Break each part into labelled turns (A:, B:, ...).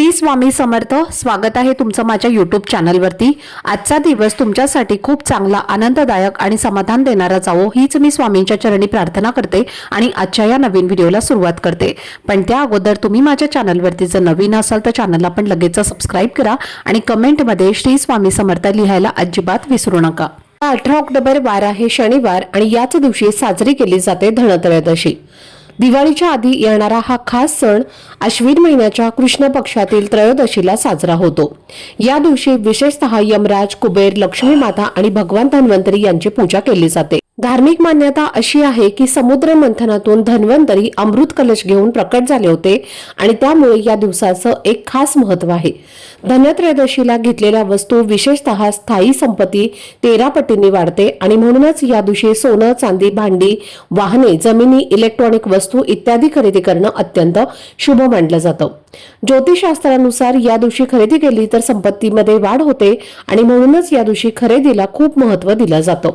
A: श्री स्वामी समर्थ स्वागत आहे तुमचं माझ्या यूट्यूब चॅनलवरती आजचा दिवस तुमच्यासाठी खूप चांगला आनंददायक आणि समाधान देणारा जावो हीच मी स्वामींच्या चरणी प्रार्थना करते आणि आजच्या या नवीन व्हिडिओला सुरुवात करते. पण त्या अगोदर तुम्ही माझ्या चॅनलवरती जर नवीन असाल तर चॅनलला पण लगेच सबस्क्राईब करा आणि कमेंटमध्ये श्री स्वामी समर्थ लिहायला अजिबात विसरू नका. अठरा ऑक्टोबर वार आहे शनिवार आणि याच दिवशी साजरी केली जाते धनत्रयोदशी. दिवाळीच्या आधी येणारा हा खास सण अश्विन महिन्याच्या कृष्ण पक्षातील त्रयोदशीला साजरा होतो. या दिवशी विशेषतः यमराज कुबेर लक्ष्मी माता आणि भगवान धन्वंतरी यांची पूजा केली जाते. धार्मिक मान्यता अशी आहे की समुद्र मंथनातून धन्वंतरी अमृत कलश घेऊन प्रकट झाले होते आणि त्यामुळे या दिवसाचं एक खास महत्त्व आहे. धनत्रयोदशीला घेतलेल्या वस्तू विशेषतः स्थायी संपत्ती तेरा पटींनी वाढते आणि म्हणूनच या दिवशी सोनं चांदी भांडी वाहने जमिनी इलेक्ट्रॉनिक वस्तू इत्यादी खरेदी करणं अत्यंत शुभ मानलं जातं. ज्योतिषशास्त्रानुसार या दिवशी खरेदी केली तर संपत्तीमध्ये वाढ होते आणि म्हणूनच या दिवशी खरेदीला खूप महत्त्व दिलं जातं.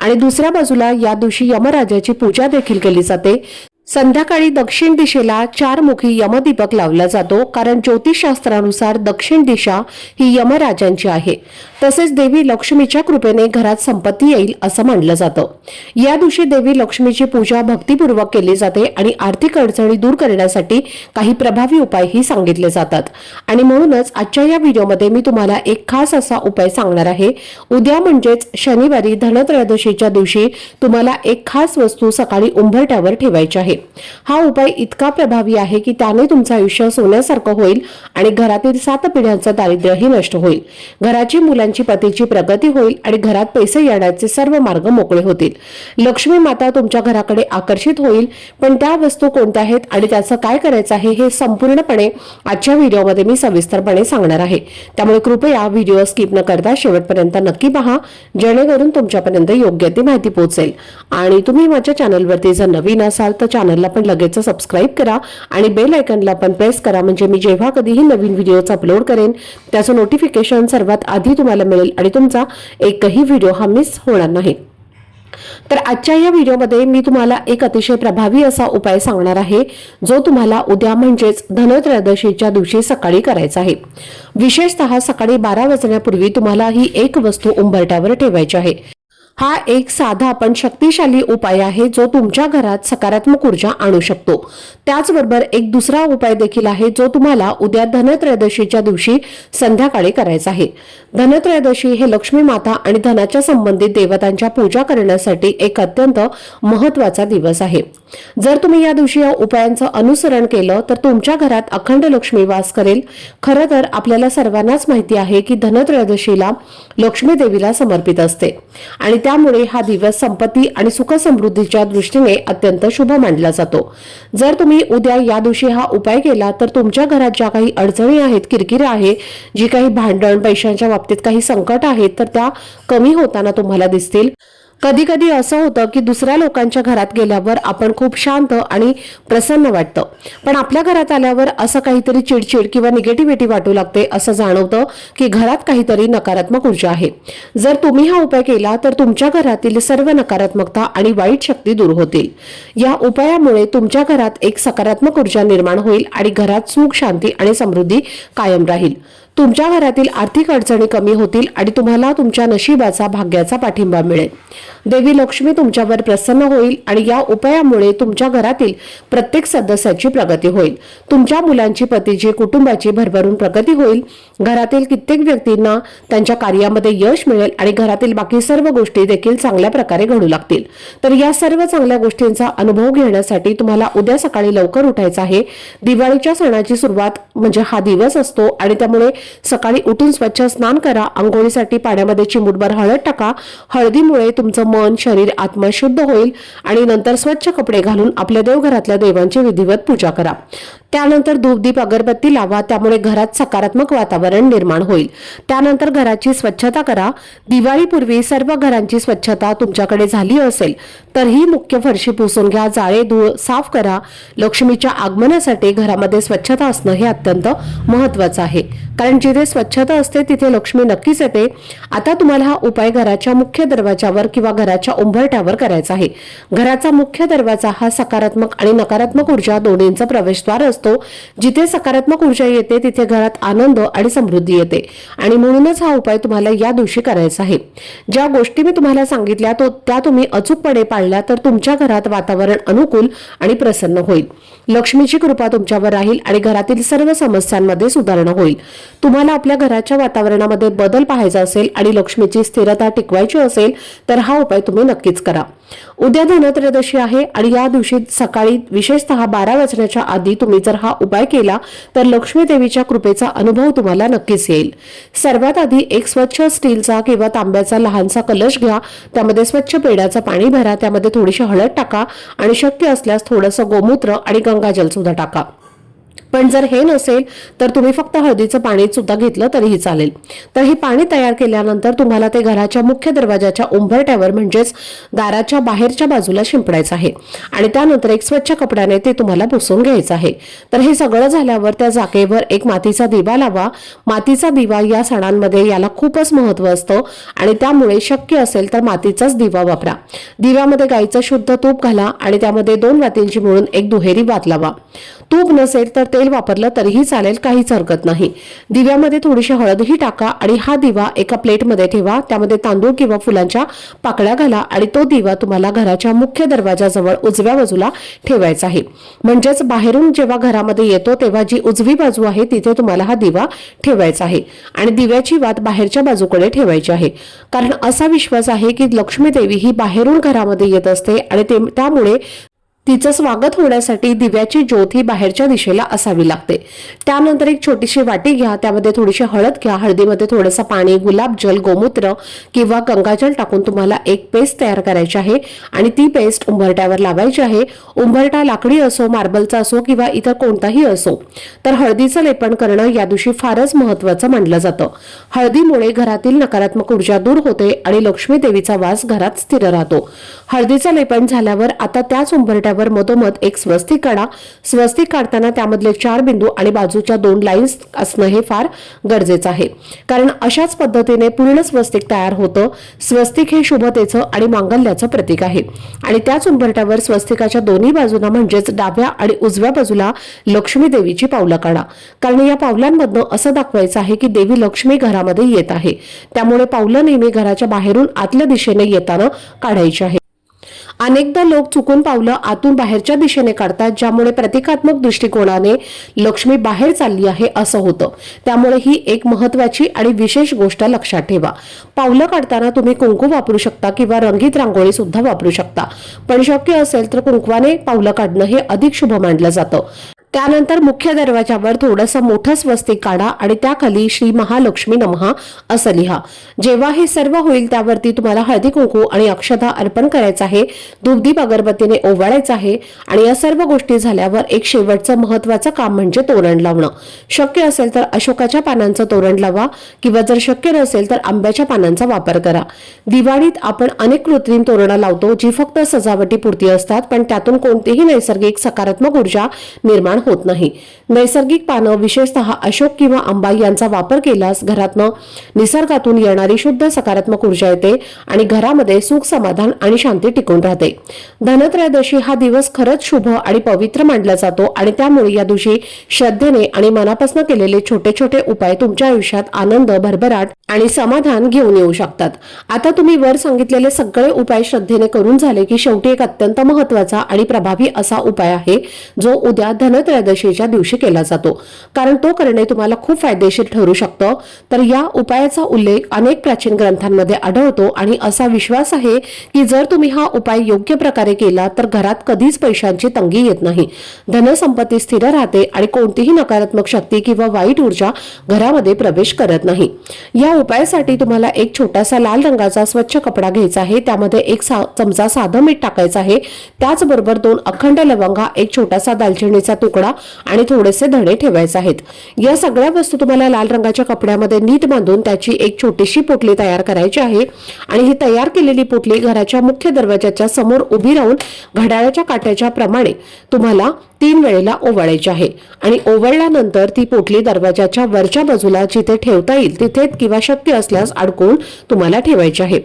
A: आणि दुसऱ्या बाजूला या दिवशी यमराजाची पूजा देखील केली जाते. संध्याकाळी दक्षिण दिशेला चारमुखी यमदीपक लावला जातो कारण ज्योतिषशास्त्रानुसार दक्षिण दिशा ही यमराजांची आहे. तसेच देवी लक्ष्मीच्या कृपेने घरात संपत्ती येईल असं मानलं जातं. या दिवशी देवी लक्ष्मीची पूजा भक्तिपूर्वक केली जाते आणि आर्थिक अडचणी दूर करण्यासाठी काही प्रभावी उपायही सांगितले जातात. आणि म्हणूनच आजच्या या व्हिडिओमध्ये मी तुम्हाला एक खास असा उपाय सांगणार आहे. उद्या म्हणजेच शनिवारी धनत्रयोदशीच्या दिवशी तुम्हाला एक खास वस्तू सकाळी उंबरट्यावर ठेवायची आहे. हा उपाय इतका प्रभावी आहे की त्याने तुमचं आयुष्य सोन्यासारखं होईल आणि घरातील सात पिढ्यांचं दारिद्र्यही नष्ट होईल. घराची मुलांची पतीची प्रगती होईल आणि घरात पैसे येण्याचे सर्व मार्ग मोकळे होतील. लक्ष्मी माता तुमच्या घराकडे आकर्षित होईल पण त्या वस्तू कोणत्या आहेत आणि त्याचं काय करायचं आहे हे संपूर्णपणे आजच्या व्हिडिओमध्ये मी सविस्तरपणे सांगणार आहे. त्यामुळे कृपया व्हिडिओ स्किप न करता शेवटपर्यंत नक्की पहा जेणेकरून तुमच्यापर्यंत योग्य ती माहिती पोहोचेल. आणि तुम्ही माझ्या चॅनलवरती जर नवीन असाल तर चॅनलला पण लगेच सबस्क्राईब करा आणि बेल आयकनला पण प्रेस करा. म्हणजे मी जेव्हा कधीही नवीन व्हिडिओज अपलोड करेन त्याचं नोटिफिकेशन सर्वात आधी तुम्हाला मिळेल आणि तुमचा एकही व्हिडिओ हा मिस होणार नाही. तर आजच्या या व्हिडिओमध्ये मी तुम्हाला एक अतिशय प्रभावी असा उपाय सांगणार आहे जो तुम्हाला उद्या म्हणजेच धनत्रयोदशीच्या दिवशी सकाळी करायचा आहे. विशेषतः सकाळी बारा वाजण्यापूर्वी तुम्हाला ही एक वस्तू उंबरट्यावर ठेवायची आहे. हा एक साधा पण शक्तिशाली उपाय आहे जो तुमच्या घरात सकारात्मक ऊर्जा आणू शकतो. त्याचबरोबर एक दुसरा उपाय देखील आहे जो तुम्हाला उद्या धनत्रयोदशीच्या दिवशी संध्याकाळी करायचा आहे. धनत्रयोदशी हे लक्ष्मी माता आणि धनाच्या संबंधित देवतांच्या पूजा करण्यासाठी एक अत्यंत महत्त्वाचा दिवस आहे. जर तुम्ही या दिवशी या उपायांचं अनुसरण केलं तर तुमच्या घरात अखंड लक्ष्मी वास करेल. खरं तर आपल्याला सर्वांनाच माहिती आहे की धनत्रयोदशीला लक्ष्मी देवीला समर्पित असते. आणि त्यामुळे हा दिवस संपत्ती आणि सुख समृद्धीच्या दृष्टीने अत्यंत शुभ मानला जातो. जर तुम्ही उद्या या दिवशी हा उपाय केला तर तुमच्या घरात ज्या काही अडचणी आहेत किरकिर आहे जी काही भांडण पैशांच्या बाबतीत काही संकट आहेत तर त्या कमी होताना तुम्हाला दिसतील. कधी कधी असं होतं की दुसऱ्या लोकांच्या घरात गेल्यावर आपण खूप शांत आणि प्रसन्न वाटतं. पण आपल्या घरात आल्यावर असं काहीतरी चिडचिड किंवा निगेटिव्हिटी वाटू लागते असं जाणवतं की घरात काहीतरी नकारात्मक ऊर्जा आहे. जर तुम्ही हा उपाय केला तर तुमच्या घरातील सर्व नकारात्मकता आणि वाईट शक्ती दूर होतील. या उपायामुळे तुमच्या घरात एक सकारात्मक ऊर्जा निर्माण होईल आणि घरात सुख शांती आणि समृद्धी कायम राहील. तुमच्या घरातील आर्थिक अडचणी कमी होतील आणि तुम्हाला तुमच्या नशिबाचा भाग्याचा पाठिंबा मिळेल. देवी लक्ष्मी तुमच्यावर प्रसन्न होईल आणि या उपायामुळे तुमच्या घरातील प्रत्येक सदस्याची प्रगती होईल. तुमच्या मुलांची पतीची कुटुंबाची भरभरून प्रगती होईल घरातील कित्येक व्यक्तींना त्यांच्या कार्यामध्ये यश मिळेल आणि घरातील बाकी सर्व गोष्टी देखील चांगल्या प्रकारे घडू लागतील. तर या सर्व चांगल्या गोष्टींचा अनुभव घेण्यासाठी तुम्हाला उद्या सकाळी लवकर उठायचं आहे. दिवाळीच्या सणाची सुरुवात म्हणजे हा दिवस असतो आणि त्यामुळे सकाळी उठून स्वच्छ स्नान करा. आंघोळीसाठी पाण्यामध्ये चिमूटभर हळद टाका. हळदीमुळे तुमचं मन शरीर आत्मा शुद्ध होईल आणि नंतर स्वच्छ कपडे घालून आपल्या देवघरातल्या देवांची विधिवत पूजा करा. त्यानंतर धूपदीप अगरबत्ती लावा. त्यामुळे घरात सकारात्मक वातावरण निर्माण होईल. त्यानंतर घराची स्वच्छता करा. दिवाळीपूर्वी सर्व घरांची स्वच्छता तुमच्याकडे झाली असेल तर ही मुख्य फरशी पुसून घ्या. जाळे धूळ साफ करा. लक्ष्मीच्या आगमनासाठी घरामध्ये स्वच्छता असणं हे अत्यंत महत्वाचं आहे. कारण कारण जिथे स्वच्छता असते तिथे लक्ष्मी नक्कीच येते. आता तुम्हाला हा उपाय घराच्या मुख्य दरवाजावर किंवा घराच्या उंबरठ्यावर करायचा आहे. घराचा मुख्य दरवाजा हा सकारात्मक आणि नकारात्मक ऊर्जा दोन्हींचा प्रवेशद्वार असतो. जिथे सकारात्मक ऊर्जा येते तिथे घरात आनंद आणि समृद्धी येते. आणि म्हणूनच हा उपाय तुम्हाला या दिवशी करायचा आहे. ज्या गोष्टी मी तुम्हाला सांगितल्या तो त्या तुम्ही अचूकपणे पाळल्या तर तुमच्या घरात वातावरण अनुकूल आणि प्रसन्न होईल. लक्ष्मीची कृपा तुमच्यावर राहील आणि घरातील सर्व समस्यांमध्ये सुधारणा होईल. तुम्हाला आपल्या घराच्या वातावरणामध्ये बदल पाहायचा असेल आणि लक्ष्मीची स्थिरता टिकवायची असेल तर हा उपाय तुम्ही नक्कीच करा. उद्या धनत्रयोदशी आहे आणि या दिवशी सकाळी विशेषतः बारा वाजण्याच्या आधी तुम्ही जर हा उपाय केला तर लक्ष्मी देवीच्या कृपेचा अनुभव तुम्हाला नक्कीच येईल. सर्वात आधी एक स्वच्छ स्टीलचा किंवा तांब्याचा लहानसा कलश घ्या त्यामध्ये स्वच्छ पेड्याचं पाणी भरा त्यामध्ये थोडीशी हळद टाका आणि शक्य असल्यास थोडंसं गोमूत्र आणि गंगाजल सुद्धा टाका. पण जर हे नसेल तर तुम्ही फक्त हळदीचं पाणी सुद्धा घेतलं तरीही चालेल. तर हे पाणी तयार केल्यानंतर तुम्हाला ते घराच्या मुख्य दरवाजाच्या उंबरट्यावर म्हणजेच दाराच्या बाहेरच्या बाजूला शिंपडायचं आहे. आणि त्यानंतर एक स्वच्छ कपड्याने ते तुम्हाला पुसून घ्यायचं आहे. तर हे सगळं झाल्यावर त्या जागेवर एक मातीचा दिवा लावा. मातीचा दिवा या सणांमध्ये याला खूपच महत्त्व असतं आणि त्यामुळे शक्य असेल तर मातीचाच दिवा वापरा. दिव्यामध्ये गाईचं शुद्ध तूप घाला आणि त्यामध्ये दोन वातींची मिळून एक दुहेरी वात लावा. तूप नसेल तर तेल वापरलं तरीही चालेल काहीच हरकत नाही. दिव्यामध्ये थोडीशी हळदही टाका आणि हा दिवा एका प्लेटमध्ये ठेवा. त्यामध्ये तांदूळ किंवा फुलांच्या पाकळ्या घाला आणि तो दिवा तुम्हाला घराच्या मुख्य दरवाजाजवळ उजव्या बाजूला ठेवायचा आहे. म्हणजेच बाहेरून जेव्हा घरामध्ये येतो तेव्हा जी उजवी बाजू आहे तिथे तुम्हाला हा दिवा ठेवायचा आहे. आणि दिव्याची वात बाहेरच्या बाजूकडे ठेवायची आहे. कारण असा विश्वास आहे की लक्ष्मी देवी ही बाहेरून घरामध्ये येत असते आणि ते त्यामुळे तिचं स्वागत होण्यासाठी दिव्याची ज्योत ही बाहेरच्या दिशेला असावी लागते. त्यानंतर एक छोटीशी वाटी घ्या त्यामध्ये थोडीशी हळद घ्या हळदीमध्ये थोडंसं पाणी गुलाबजल गोमूत्र किंवा गंगाजल टाकून तुम्हाला एक पेस्ट तयार करायची आहे आणि ती पेस्ट उंबरट्यावर लावायची आहे. उंबरटा लाकडी असो मार्बलचा असो किंवा इतर कोणताही असो तर हळदीचं लेपन करणं या दिवशी फारच महत्वाचं मानलं जातं. हळदीमुळे घरातील नकारात्मक ऊर्जा दूर होते आणि लक्ष्मी देवीचा वास घरात स्थिर राहतो. हळदीचं लेपन झाल्यावर आता त्याच उंबरट्यावर मधोमध एक स्वस्तिक काढा. स्वस्तिक काढताना त्यामधले चार बिंदू आणि बाजूच्या दोन लाईन्स असणं हे फार गरजेचं आहे. कारण अशाच पद्धतीने पूर्ण स्वस्तिक तयार होतं. स्वस्तिक हे शुभतेचं आणि मांगल्याचं प्रतीक आहे. आणि त्याच उंबरट्यावर स्वस्तिकाच्या दोन्ही बाजूला म्हणजेच डाव्या आणि उजव्या बाजूला लक्ष्मी देवीची पावलं काढा. कारण या पावलांमधनं असं दाखवायचं आहे की देवी लक्ष्मी घरामध्ये येत आहे. त्यामुळे पावलं नेहमी घराच्या बाहेरून आतल्या दिशेने येताना काढायची आहे. अनेकदा लोक चुकून पावलं आतून बाहेरच्या दिशेने काढतात ज्यामुळे प्रतिकात्मक दृष्टिकोनाने लक्ष्मी बाहेर चालली आहे असं होतं. त्यामुळे ही एक महत्वाची आणि विशेष गोष्ट लक्षात ठेवा. पावलं काढताना तुम्ही कुंकू वापरू शकता किंवा रंगीत रांगोळी सुद्धा वापरू शकता. पण शक्य असेल तर कुंकवाने पावलं काढणं हे अधिक शुभ मानलं जातं. त्यानंतर मुख्य दरवाजावर थोडंसं मोठं स्वस्तिक काढा आणि त्याखाली श्री महालक्ष्मी नमहा असं लिहा. जेव्हा हे सर्व होईल त्यावरती तुम्हाला हळदी कुंकू आणि अक्षता अर्पण करायचं आहे धूपदीप अगरबत्तीने ओवाळायचं आहे आणि या सर्व गोष्टी झाल्यावर एक शेवटचं महत्वाचं काम म्हणजे तोरण लावणं. शक्य असेल तर अशोकाच्या पानांचं तोरण लावा किंवा जर शक्य नसेल तर आंब्याच्या पानांचा वापर करा. दिवाळीत आपण अनेक कृत्रिम तोरणं लावतो जी फक्त सजावटीपुरती असतात पण त्यातून कोणतीही नैसर्गिक सकारात्मक ऊर्जा निर्माण होत नाही. नैसर्गिक पानं विशेषतः अशोक किंवा आंबा यांचा वापर केल्यास घरातनं निसर्गातून येणारी शुद्ध सकारात्मक ऊर्जा येते आणि घरामध्ये सुख समाधान आणि शांती टिकून राहते. धनत्रयोदशी हा दिवस खरंच शुभ आणि पवित्र मानला जातो आणि त्यामुळे या दिवशी श्रद्धेने आणि मनापासून केलेले छोटे छोटे उपाय तुमच्या आयुष्यात आनंद भरभराट आणि समाधान घेऊन येऊ शकतात. आता तुम्ही वर सांगितलेले सगळे उपाय श्रद्धेने करून झाले की शेवटी एक अत्यंत महत्त्वाचा आणि प्रभावी असा उपाय आहे जो उद्या धन त्रयोदशीच्या दिवशी केला जातो. कारण तो करणे तुम्हाला खूप फायदेशीर ठरू शकतं. तर या उपायाचा उल्लेख अनेक प्राचीन ग्रंथांमध्ये आढळतो आणि असा विश्वास आहे की जर तुम्ही हा उपाय योग्य प्रकारे केला तर घरात कधीच पैशांची तंगी येत नाही. धनसंपत्ती स्थिर राहते आणि कोणतीही नकारात्मक शक्ती किंवा वाईट ऊर्जा घरामध्ये प्रवेश करत नाही. या उपायासाठी तुम्हाला एक छोटासा लाल रंगाचा स्वच्छ कपडा घ्यायचा आहे. त्यामध्ये एक सा- चमचा साधं मीठ टाकायचं आहे. त्याचबरोबर दोन अखंड लवंगा एक छोटासा दालचिनीचा तुकडा तुकडा आणि थोडेसे धणे ठेवायचे आहेत. या सगळ्या वस्तू तुम्हाला लाल रंगाच्या कपड्यामध्ये नीट बांधून त्याची एक छोटीशी पोटली तयार करायची आहे. आणि ही तयार केलेली पोटली घराच्या मुख्य दरवाजाच्या समोर उभी राहून घड्याळाच्या काट्याच्या प्रमाणे तुम्हाला तीन वेळेला ओवाळायची आहे. आणि ओवळल्यानंतर ती पोटली दरवाजाच्या वरच्या बाजूला जिथे ठेवता येईल तिथे किंवा शक्य असल्यास अडकून तुम्हाला ठेवायची आहे.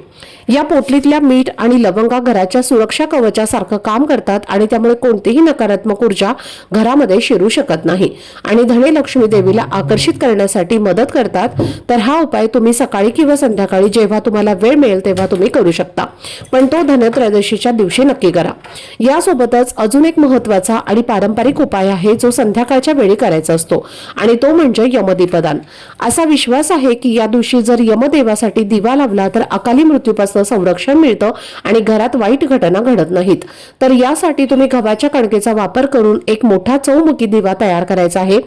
A: या पोटलीतल्या मीठ आणि लवंगा घराच्या सुरक्षा कवचासारखं काम करतात आणि त्यामुळे कोणतीही नकारात्मक ऊर्जा घरामध्ये शिरू शकत नाही. आणि धने लक्ष्मी देवीला आकर्षित करण्यासाठी मदत करतात तर हा उपाय तुम्ही सकाळी किंवा संध्याकाळी जेव्हा तुम्हाला वेळ मिळेल तेव्हा तुम्ही करू शकता. पण तो धनत्रयोदशीच्या दिवशी नक्की करा. यासोबतच अजून एक महत्त्वाचा आणि पारंपरिक उपाय आहे जो संध्याकाळच्या वेळी करायचा असतो आणि तो म्हणजे यमदीपदान. असा विश्वास आहे की या दिवशी जर यमदेवासाठी दिवा लावला तर अकाली मृत्यू मृत्यूपासून संरक्षण मिळतं आणि घरात वाईट घटना घडत नाहीत. तर यासाठी तुम्ही गव्हाच्या कणकेचा वापर करून एक मोठा चौमुखी दिवा तयार करायचा आहे.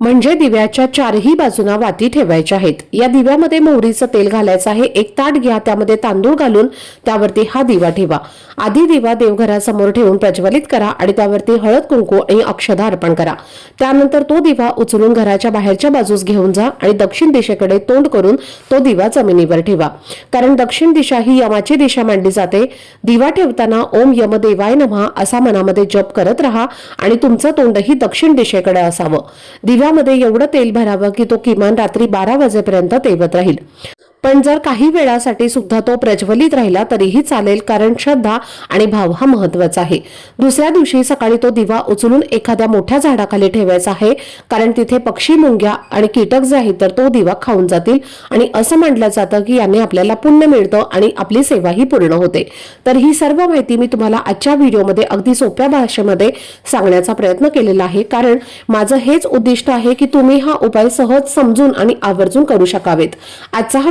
A: म्हणजे दिव्याच्या चारही बाजूना वाती ठेवायच्या आहेत. या दिव्यामध्ये मोहरीचं तेल घालायचं आहे. एक ताट घ्या त्यामध्ये तांदूळ घालून त्यावरती हा दिवा ठेवा. आधी दिवा देवघरासमोर ठेवून प्रज्वलित करा आणि त्यावरती हळद कुंकू आणि अक्षदा अर्पण करा. त्यानंतर तो दिवा उचलून घराच्या बाहेरच्या बाजूस घेऊन जा आणि दक्षिण दिशेकडे तोंड करून तो दिवा जमिनीवर ठेवा. कारण दक्षिण दिशा ही यमाची दिशा मांडली जाते. दिवा ठेवताना ओम यम देवाय नमः असा मनामध्ये जप करत राहा आणि तुमचं तोंडही दक्षिण दिशेकडे असावं. दिव्यामध्ये एवढं तेल भरावं की तो किमान रात्री बारा वाजेपर्यंत तेवत राहील. पण जर काही वेळासाठी सुद्धा तो प्रज्वलित राहिला तरीही चालेल कारण श्रद्धा आणि भाव हा महत्त्वाचा आहे. दुसऱ्या दिवशी सकाळी तो दिवा उचलून एखाद्या मोठ्या झाडाखाली ठेवायचा आहे कारण तिथे पक्षी मुंग्या आणि कीटक जे आहेत तर तो दिवा खाऊन जातील. आणि असं म्हटलं जातं की याने आपल्याला पुण्य मिळतं आणि आपली सेवाही पूर्ण होते. तर ही सर्व माहिती मी तुम्हाला आजच्या व्हिडिओमध्ये अगदी सोप्या भाषेमध्ये सांगण्याचा प्रयत्न केलेला आहे. कारण माझं हेच उद्दिष्ट आहे की तुम्ही हा उपाय सहज समजून आणि आवर्जून करू शकावेत. आजचा हा